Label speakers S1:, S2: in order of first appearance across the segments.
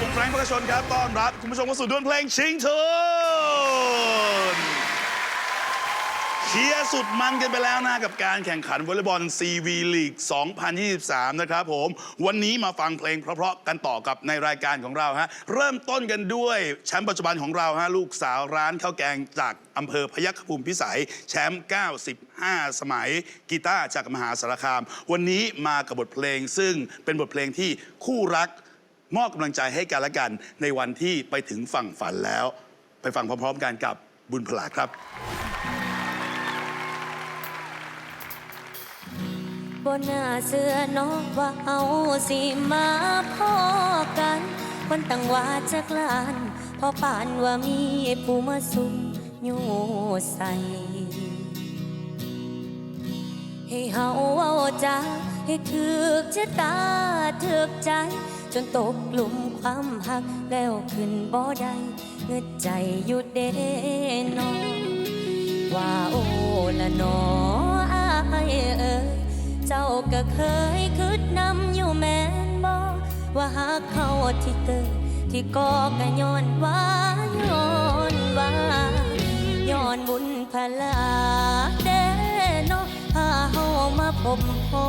S1: ผมแฟรงค์พกชนครับต้อนรับคุณผู้ชมเข้าสู่ดวลเพลงชิงทุนเชียร์สุดมันกันไปแล้วนะกับการแข่งขันวอลเลย์บอล CV League 2023 นะครับผม วันนี้มาฟังเพลงเพราะๆกันต่อกับในรายการของเราฮะ เริ่มต้นกันด้วยแชมป์ปัจจุบันของเราฮะ ลูกสาวร้านข้าวแกงจากอำเภอพยัคฆภูมิพิสัย แชมป์ 95 สมัยกีตาร์จากมหาสารคาม วันนี้มากับบทเพลงซึ่งเป็นบทเพลงที่คู่รัก มอบกำลังใจให้กันและกัน ในวันที่ไปถึงฝั่งฝันแล้ว ไปฟังพร้อมๆกันกับบุญพลาครับ
S2: บนหน้าเสื้อน้องว่าเอาสิมาพ่อกัน คนตั้งว่าจักลานพอป่านว่ามีผู้มาสุมอยู่ใส่ให้เฮาเอาจาให้ถึกชะตาถึกใจ จนตกหลุมความหักแล้วขึ้นบ่ได้เงืดใจอยู่เด้น้องว่าโอละนออายเอ่ยเจ้าก็เคยคิดนำอยู่แม่นบ่ว่าหากเขาที่เกิดที่ก่อก็ย้อนว่าย้อนว่าย้อนบุญพลาเด้เนาะพาเฮามาพบพ่อ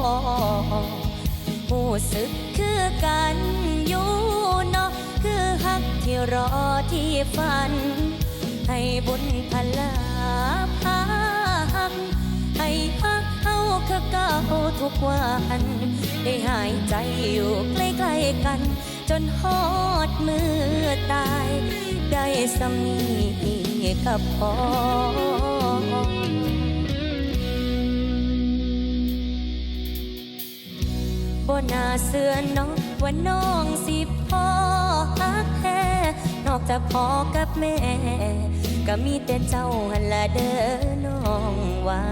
S2: ผู้สึกคือกันอยู่เนาะคือฮักที่รอที่ฝัน ให้บุญพลาพาหัก ให้ฮักเฮาคือเก่าทุกวันได้หายใจอยู่ใกล้ๆกัน จนฮอดมือตาย ได้สำนีกับพอ บ่น่าเสือน้องว่าน้องสิพ่อฮักแท้นอกจากพ่อกับแม่ ก็มีแต่เจ้าหันละเด้อน้องว่า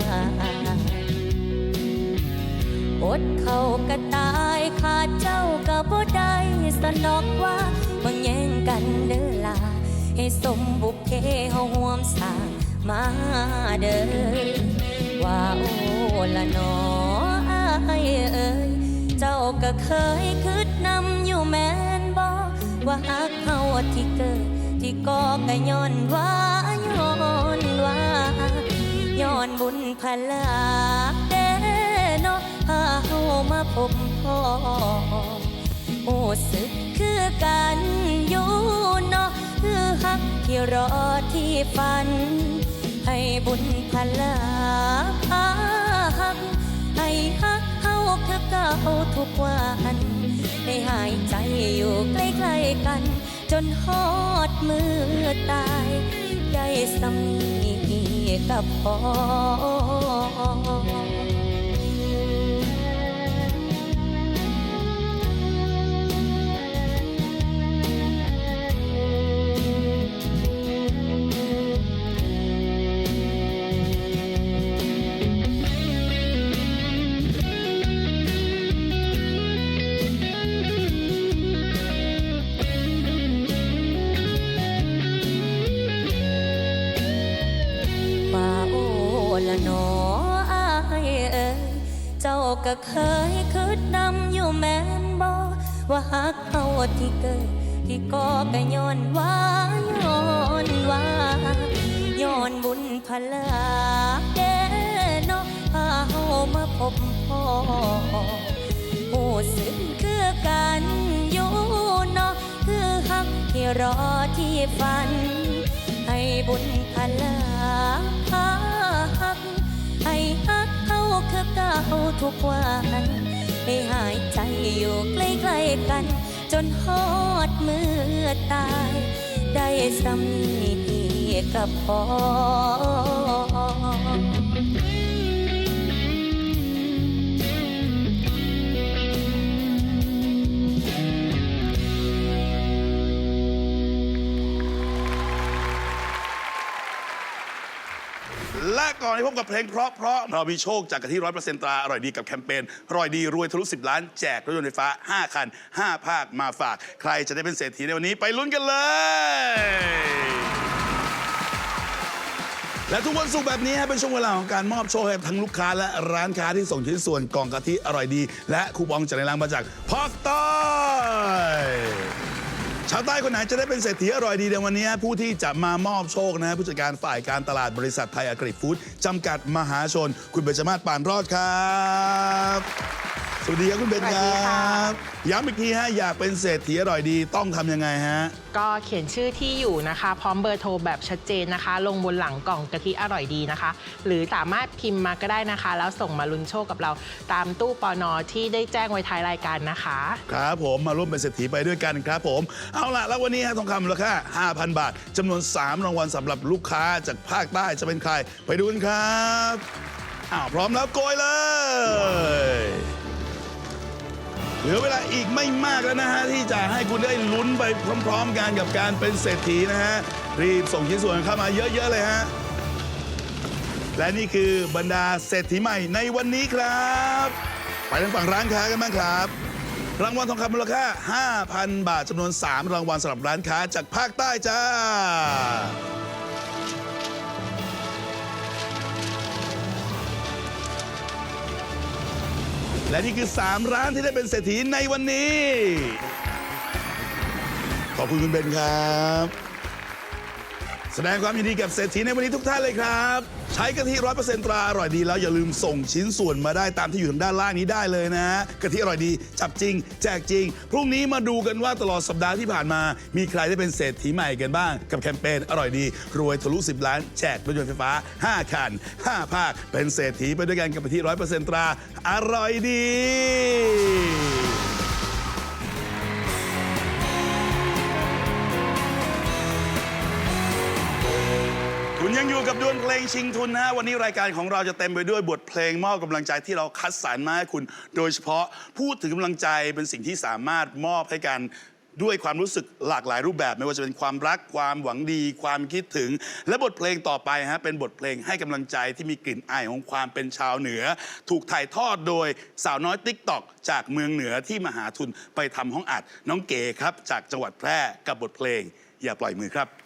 S2: อดเขาก็ตายขาดเจ้าก็บ่ได้สนอกว่าบ่แย่งกันเด้อล่ะให้สมบุพเพเฮาห่วมสร้างมาเด้อว่าโอ้ละนออายเอ่ย เจ้าก็เคยคิดนำอยู่แม่นบ่ว่าฮักเฮาที่เกิดที่ก่อก็ย้อนว่าย้อนว่าย้อนบุญพลาเด้เนาะพาเฮามาพบพ่อโอ้สึกคือกันอยู่เนาะคือฮักที่รอที่ฝัน ให้บุญพลาพาหักให้ฮัก เฮาคือเก่าทุกวันได้หายใจอยู่ใกล้ๆกัน จนฮอดมือตาย ได้สำนีกับพอ ก็เคยคิดนำอยู่แม่นบ่ว่าฮักเฮาที่เกิดที่ก่อก็ย้อนว่าย้อนว่าย้อนบุญพลาเดเนาะพาเฮามาพบพ่อผู้สึกคือกันอยู่เนาะคือฮักที่รอที่ฝัน ให้บุญพลาพา ก่าทุกวันให้หายใจอยู่ใกล้ๆกัน จนฮอดมือตาย ได้สำนีกับพอ
S1: ก่อนที่พบกับเพลงเพราะเพราะเรามีโชคจากกะทิร้อยเปอร์เซ็นต์ตราอร่อยดีกับแคมเปญอร่อยดีรวยทะลุ10 ล้านแจกรถยนต์ไฟฟ้า 5 คัน 5 ภาคมาฝาก ใครจะได้เป็นเศรษฐีในวันนี้ไปลุ้นกันเลย และทุกวันศุกร์แบบนี้ฮะเป็นช่วงเวลาของการมอบโชคให้กับทั้งลูกค้าและร้านค้าที่ส่งชิ้นส่วนกล่องกะทิอร่อยดี และคูปองจากในรานมาจากพอกต้อย ชาวใต้คนไหนจะได้เป็นเศรษฐีอร่อยดีในวันนี้ ผู้ที่จะมามอบโชคนะฮะผู้จัดการฝ่ายการตลาดบริษัทไทยอากริฟู้ดจำกัดมหาชน คุณเบญจมาศปานรอดครับ สวัสดีครับคุณเบญ
S3: สวัส
S1: ค
S3: ดี
S1: รั
S3: ค่ะ
S1: บย้ำอีกทีฮะอยากเป็นเศรษฐีอร่อยดีต้องทำยังไงฮะ
S3: ก็เขียนชื่อที่อยู่นะคะ พร้อมเบอร์โทรแบบชัดเจนนะคะ ลงบนหลังกล่องกะทิอร่อยดีนะคะ หรือสามารถพิมพ์มาก็ได้นะคะ แล้วส่งมาลุ้นโชคกับเราตามตู้ปอนอที่ได้แจ้งไว้ท้ายรายการนะคะ
S1: ครับผมมาร่วมเป็นเศรษฐีไปด้วยกันครับผม เอาล่ะ แล้ววันนี้ฮะทองคำมูลค่า 5,000 บาทจำนวน 3 รางวัลสำหรับลูกค้าจากภาคใต้จะเป็นใคร ไปดูกันครับอ้าวพร้อมแล้วโกยเลย เหลือเวลาอีกไม่มากแล้วนะฮะ ที่จะให้คุณได้ลุ้นไปพร้อมๆกันกับการเป็นเศรษฐีนะฮะ รีบส่งชิ้นส่วนเข้ามาเยอะๆเลยฮะ และนี่คือบรรดาเศรษฐีใหม่ในวันนี้ครับ ไปทางฝั่งร้านค้ากันบ้างครับ รางวัลทองคำมูลค่า 5,000 บาทจำนวน 3 รางวัลสำหรับร้านค้าจากภาคใต้จ้า และนี่คือ 3 ร้านที่ได้เป็นเศรษฐีในวันนี้ ขอบคุณคุณเบนครับ แสดงความยินดีกับเศรษฐีในวันนี้ทุกท่านเลยครับ ใช้กะทิร้อยเปอร์เซ็นต์ตราอร่อยดีแล้วอย่าลืมส่งชิ้นส่วนมาได้ตามที่อยู่ทางด้านล่างนี้ได้เลยนะกะทิอร่อยดีจับจริง แจกจริง พรุ่งนี้มาดูกันว่าตลอดสัปดาห์ที่ผ่านมา มีใครได้เป็นเศรษฐีใหม่กันบ้าง กับแคมเปญอร่อยดี รวยทะลุ10 ล้านแจกรถยนต์ไฟฟ้า 5 คัน 5 ภาค เป็นเศรษฐีไปด้วยกันกับกะทิร้อยเปอร์เซ็นต์ตราอร่อยดี เพลงชิงทุนนะฮะวันนี้รายการของเราจะเต็มไปด้วยบทเพลงมอบกำลังใจที่เราคัดสรรมาให้คุณ โดยเฉพาะพูดถึงกำลังใจเป็นสิ่งที่สามารถมอบให้กันด้วยความรู้สึกหลากหลายรูปแบบ ไม่ว่าจะเป็นความรักความหวังดี ความคิดถึง และบทเพลงต่อไปฮะเป็นบทเพลงให้กำลังใจที่มีกลิ่นอายของความเป็นชาวเหนือ ถูกถ่ายทอดโดยสาวน้อยติ๊กตอกจากเมืองเหนือที่มาหาทุนไปทำห้องอัดน้องเก๋ครับ จากจังหวัดแพร่กับบทเพลง อย่าปล่อยมือครับ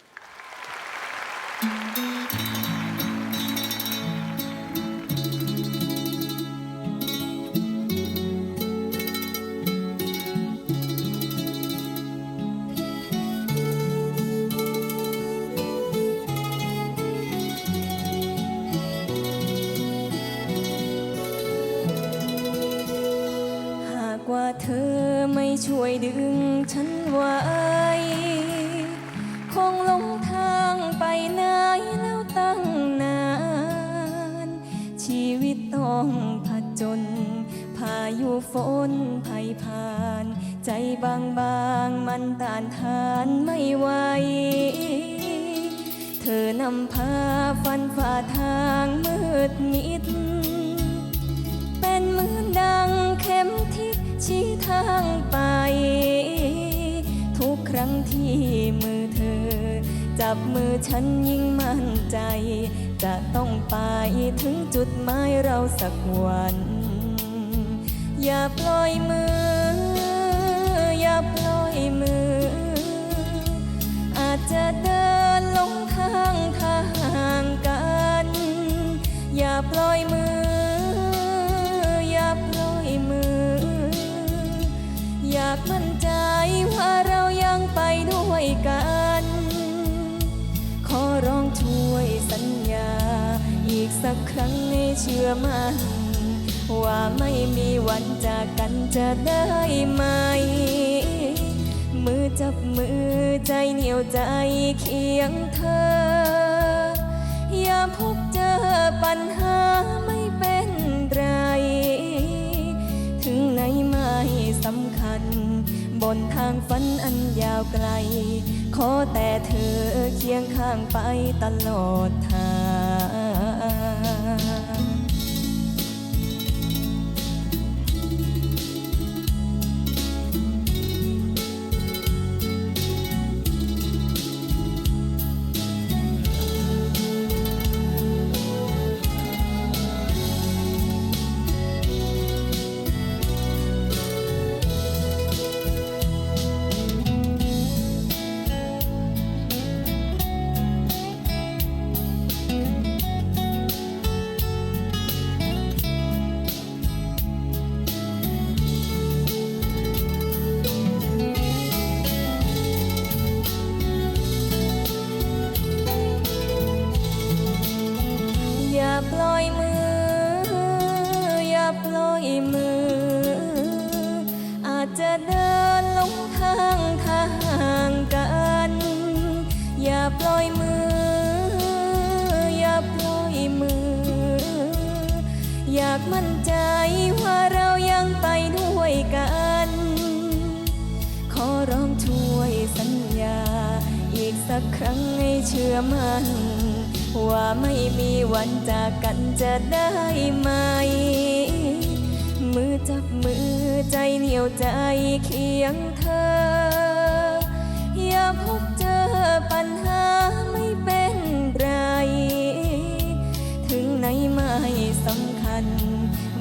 S4: ชีวิตต้องผจญพายุฝนภัยผ่าน ใจบางบางมันต้านทานไม่ไหว เธอนำพาฟันฝ่าทางมืดมิด เป็นเหมือนดังเข็มทิศชี้ทางไป ทุกครั้งที่มือเธอ จับมือฉันยิ่งมั่นใจ จะต้องไปถึงจุดหมายเราสักวัน อย่าปล่อยมือ อย่าปล่อยมือ อาจจะเดินลงทางทางกัน อย่าปล่อยมือ ชื่อมั่นว่าไม่มีวันจากกันจะได้ไหม มือจับมือใจเหนียวใจเคียงเธอ อย่าพบเจอปัญหาไม่เป็นไร ถึงไหนไม่สำคัญ บนทางฝันอันยาวไกล ขอแต่เธอเคียงข้างไปตลอดทางาปล่อยมือ อย่าปล่อยมือ อาจจะเดินลงทางทางกัน อย่าปล่อยมือ อย่าปล่อยมือ อยากมั่นใจว่าเรายังไปด้วยกัน ขอร้องช่วยสัญญา อีกสักครั้งให้เชื่อมั่น ว่าไม่มีวันจากกันจะได้ไหม มือจับมือใจเหนียวใจเคียงเธอ อย่าพบเจอปัญหาไม่เป็นไร ถึงไหนไม่สำคัญ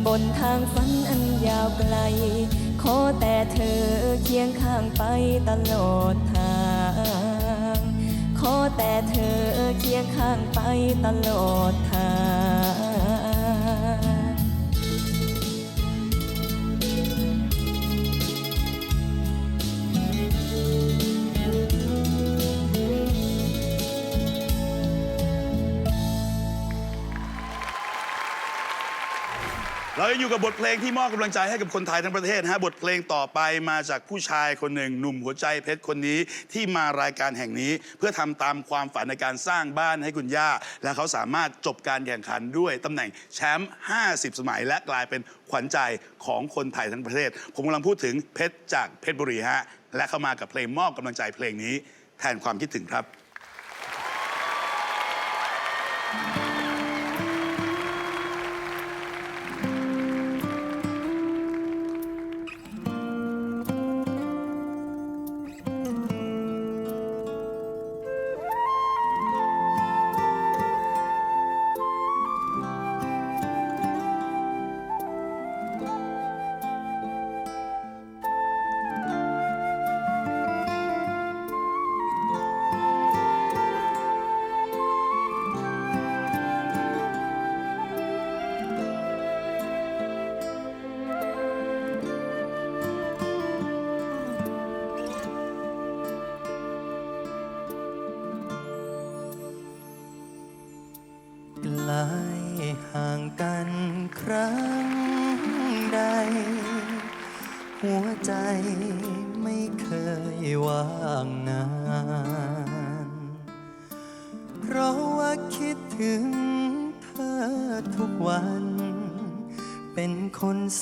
S4: บนทางฝันอันยาวไกล ขอแต่เธอเคียงข้างไปตลอดท ขอแต่เธอเคียงข้างไปตลอดท
S1: เรายังอยู่กับบทเพลงที่มอบกำลังใจให้กับคนไทยทั้งประเทศนะฮะบทเพลงต่อไปมาจากผู้ชายคนหนึ่งหนุ่มหัวใจเพชรคนนี้ที่มารายการแห่งนี้ เพื่อทำตามความฝันในการสร้างบ้านให้คุณย่า และเขาสามารถจบการแข่งขันด้วยตำแหน่งแชมป์ 50 สมัย และกลายเป็นขวัญใจของคนไทยทั้งประเทศ ผมกำลังพูดถึงเพชรจากเพชรบุรีฮะและเข้ามากับเพลงมอบกำลังใจเพลงนี้ แทนความคิดถึงครับ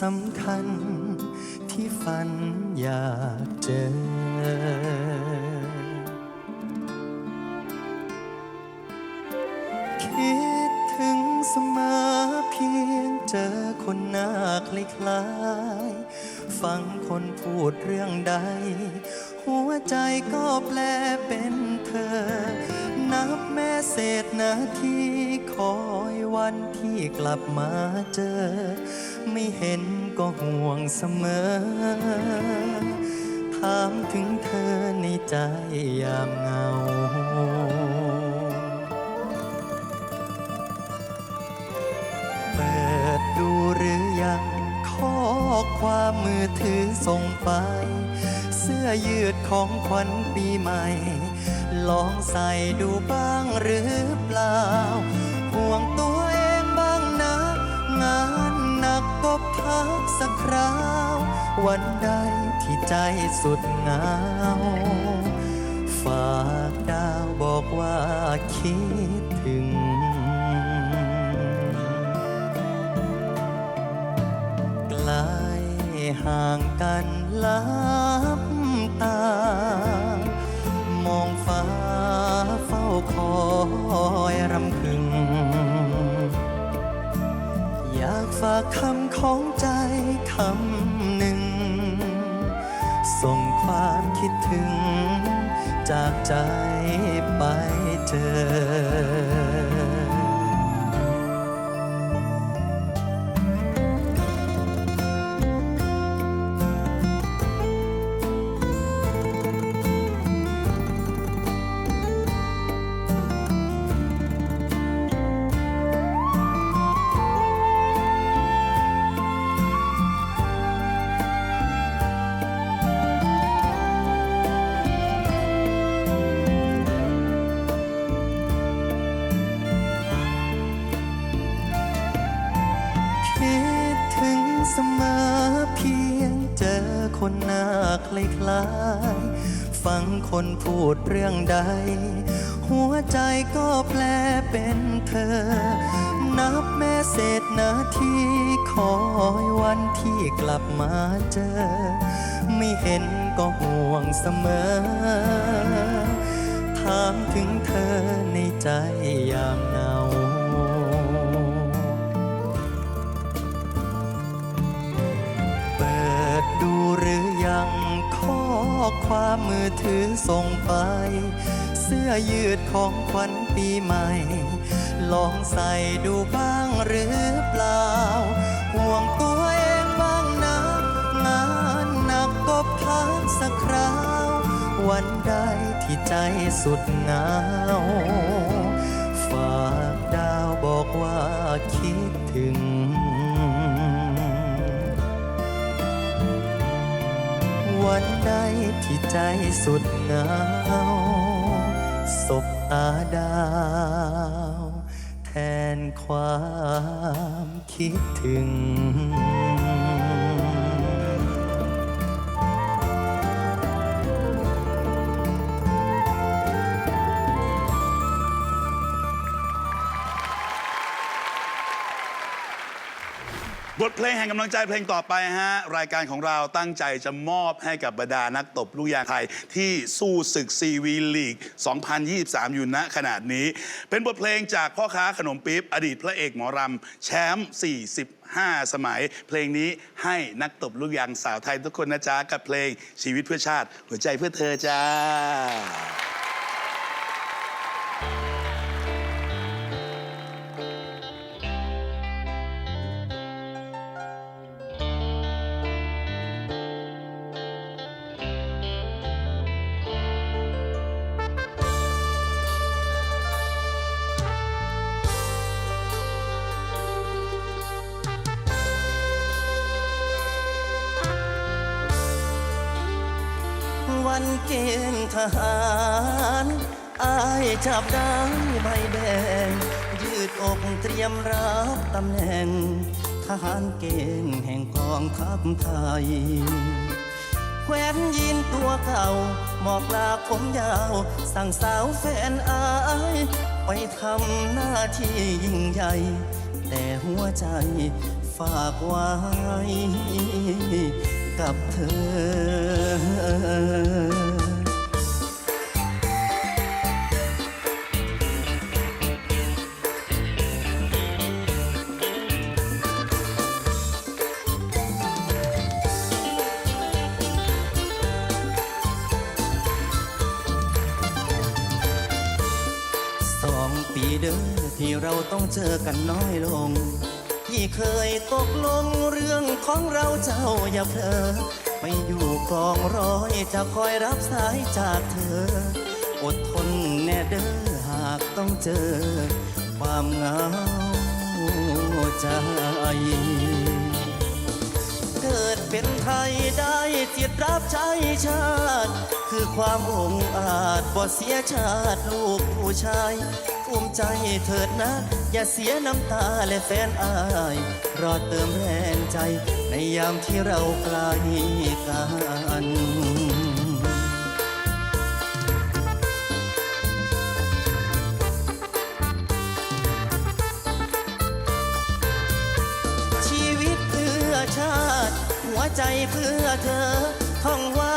S5: สำคัญที่ฝันอยากเจอ คิดถึงเสมอเพียงเจอคนหน้าคล้ายๆฟังคนพูดเรื่องใด หัวใจก็แปลเป็นเธอ นับแม่เศษนาทีคอยวันที่กลับมาเจอ ไม่เห็นก็ห่วงเสมอ ถามถึงเธอในใจยามเหงา เปิดดูหรือยังข้อความมือถือส่งไป เสื้อยืดของขวัญปีใหม่ ลองใส่ดูบ้างหรือเปล่า สักคราว วันใดที่ใจสุดเหงา ฝากดาวบอกว่าคิดถึง ไกลห่างกันลับตา มองฟ้าเฝ้าคอยรำพึงากฝากคำของใจคำหนึ่ง ส่งความคิดถึง จากใจไปเจอ
S6: ลาย ฟังคนพูดเรื่องใด หัวใจก็แปลเป็นเธอ นับแม่เศษนาทีคอยวันที่กลับมาเจอ ไม่เห็นก็ห่วงเสมอ ถามถึงเธอในใจยามเหนา ความมือถือส่งไป เสื้อยืดของขวัญปีใหม่ ลองใส่ดูบ้างหรือเปล่า ห่วงตัวเองบ้างนะ งานหนักก็พักสักคราว วันใดที่ใจสุดหงาฝากดา วันใดที่ใจสุดเหงาศบตาดาว แทนความคิดถึง
S1: บทเพลงแห่งกำลังใจเพลงต่อไปฮะ รายการของเราตั้งใจจะมอบให้กับบรรดานักตบลูกยางไทย ที่สู้ศึกซีวีลีก 2023 อยู่ณขนาดนี้ เป็นบทเพลงจากพ่อค้าขนมปี๊บอดีตพระเอกหมอรำแชมป์ 45 สมัย เพลงนี้ให้นักตบลูกยางสาวไทยทุกคนนะจ๊ะกับเพลงชีวิตเพื่อชาติ หัวใจเพื่อเธอจ้า
S6: หารอายจับได้ใบแดง ยืดอกเตรียมรับตำแหน่ง ทหารเกณฑ์แห่งกองทัพไทย แขวนยีนตัวเก่าหมอกลาผมยาว สั่งสาวแฟนอาย ไปทำหน้าที่ยิ่งใหญ่ แต่หัวใจฝากไว้กับเธอ ปีเดิมที่เราต้องเจอกันน้อยลง ที่เคยตกลงเรื่องของเราเจ้าอย่าเพลอไม่อยู่กองร้อยจะคอยรับสายจากเธอ อดทนแน่เด้อหากต้องเจอ ความเหงาใจเกิดเป็นไทยได้จิตรับใช้ชาติ คือความองอาจบ่เสียชาติลูกผู้ชาย ภูมิใจเถิดนะ อย่าเสียน้ำตาและแฟนอาย รอเติมแรงใจ ในยามที่เราไกลกันชีวิตเพื่อชาติ หัวใจเพื่อเธอ ท่องไว้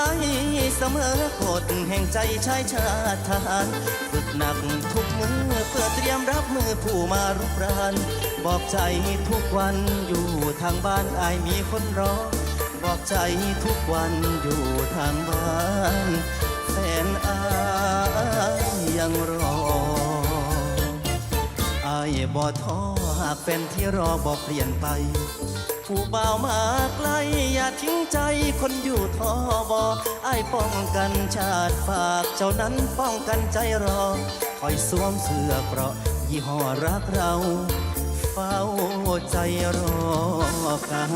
S6: เสมอกฎแห่งใจชายชาติทหาร หนักทุกมือเพื่อเตรียมรับมือผู้มารุกรานบอกใจทุกวันอยู่ทางบ้านอายมีคนรอบอกใจทุกวันอยู่ทางบ้านแฟนอายยังรออายบ่ท้อหากเป็นที่รอบ่เปลี่ยนไป ผู้บ่าวมาไกลอย่าทิ้งใจคนอยู่ทอบอไอ้ป้องกันชาติฝากเจ้านั้นป้องกันใจรอ คอยสวมเสื้อเกราะยี่ห้อรักเรา เฝ้าใจรอกัน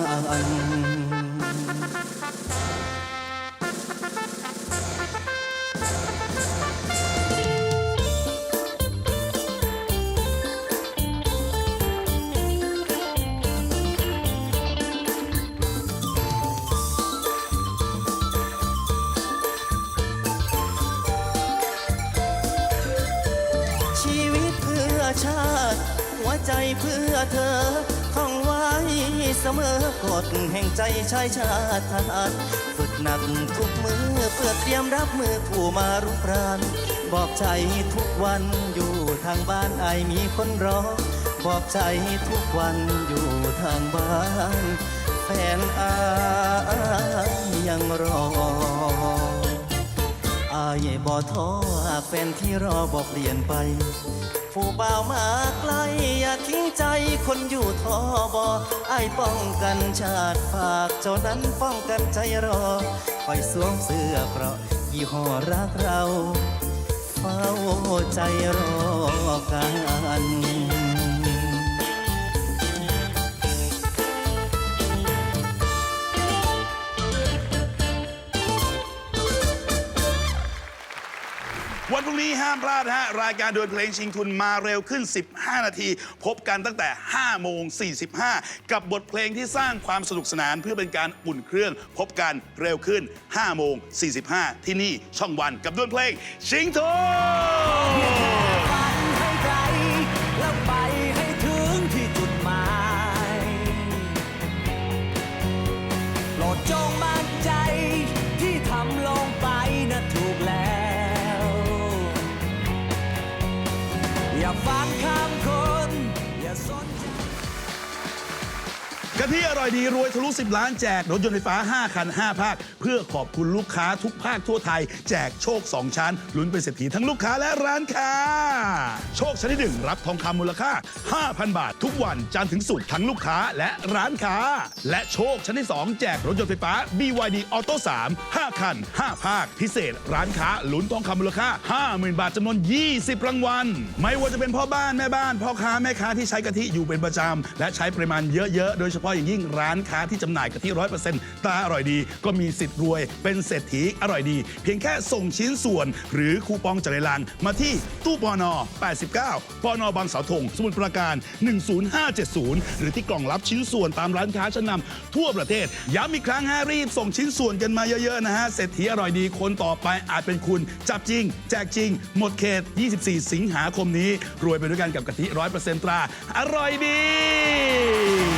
S6: ใจเพื่อเธอท่องไว้เสมอกฎแห่งใจชายชาติทหารฝึกหนักทุกมือเพื่อเตรียมรับมือผู้มารุกราน บอกใจทุกวันอยู่ทางบ้านไอมีคนรอ บอกใจทุกวันอยู่ทางบ้านแฟนอายังรออายบ่ท้อแฟนที่รอบอกเปลี่ยนไป ผู้บ่าวมาไกลอย่าทิ้งใจคนอยู่ทอบอไอ้ป้องกันชาติฝากเจ้านั้นป้องกันใจรอคอยสวมเสื้อเพราะยี่ห้อรักเรา เฝ้าใจรอกัน
S1: วันพรุ่งนี้ห้ามพลาดฮะรายการดวลเพลงชิงทุนมาเร็วขึ้น 15 นาที พบกันตั้งแต่ 5 โมง 45 กับบทเพลงที่สร้างความสนุกสนานเพื่อเป็นการอุ่นเครื่อง พบกันเร็วขึ้น 5 โมง 45 ที่นี่ช่องวันกับดวลเพลงชิงทุน
S7: ฝัน
S1: กะทิอร่อยดีรวยทะลุ 10 ล้านแจกรถยนต์ไฟฟ้า 5 คัน 5 ภาค เพื่อขอบคุณลูกค้าทุกภาคทั่วไทย แจกโชค 2 ชั้นลุ้นเป็นเศรษฐีทั้งลูกค้าและร้านค้า โชคชั้นที่ 1 รับทองคำมูลค่า 5,000 บาท ทุกวันจันทร์ถึงศุกร์ทั้งลูกค้าและร้านค้า และโชคชั้นที่ 2 แจกรถยนต์ไฟฟ้า BYD Auto 3 5 คัน 5 ภาค พิเศษ ร้านค้าลุ้นทองคำมูลค่า 50,000 บาทจำนวน 20 รางวัลไม่ว่าจะเป็นพ่อบ้านแม่บ้านพ่อค้าแม่ค้าที่ใช้กะทิอยู่เป็นประจำและใช้ปริมาณเยอะๆโดยเฉพาะอย่างยิ่งร้านค้าที่จำหน่ายกะทิร้อยเปอร์เซ็นต์ตาอร่อยดี ก็มีสิทธิ์รวยเป็นเศรษฐีอร่อยดี เพียงแค่ส่งชิ้นส่วน หรือคูปองจากในลังมาที่ตู้ปอนอ89ปอนอบางเสาธงสมุทรปราการ 10570 หรือที่กล่องรับชิ้นส่วนตามร้านค้าชั้นนำทั่วประเทศย้ำอีกครั้งฮะรีบส่งชิ้นส่วนกันมาเยอะๆนะฮะเศรษฐีอร่อยดีคนต่อไปอาจเป็นคุณ จับจริง แจกจริง หมดเขต 24 สิงหาคมนี้ รวยไปด้วยกันกับกะทิร้อยเปอร์เซ็นต์ตรา อร่อยดี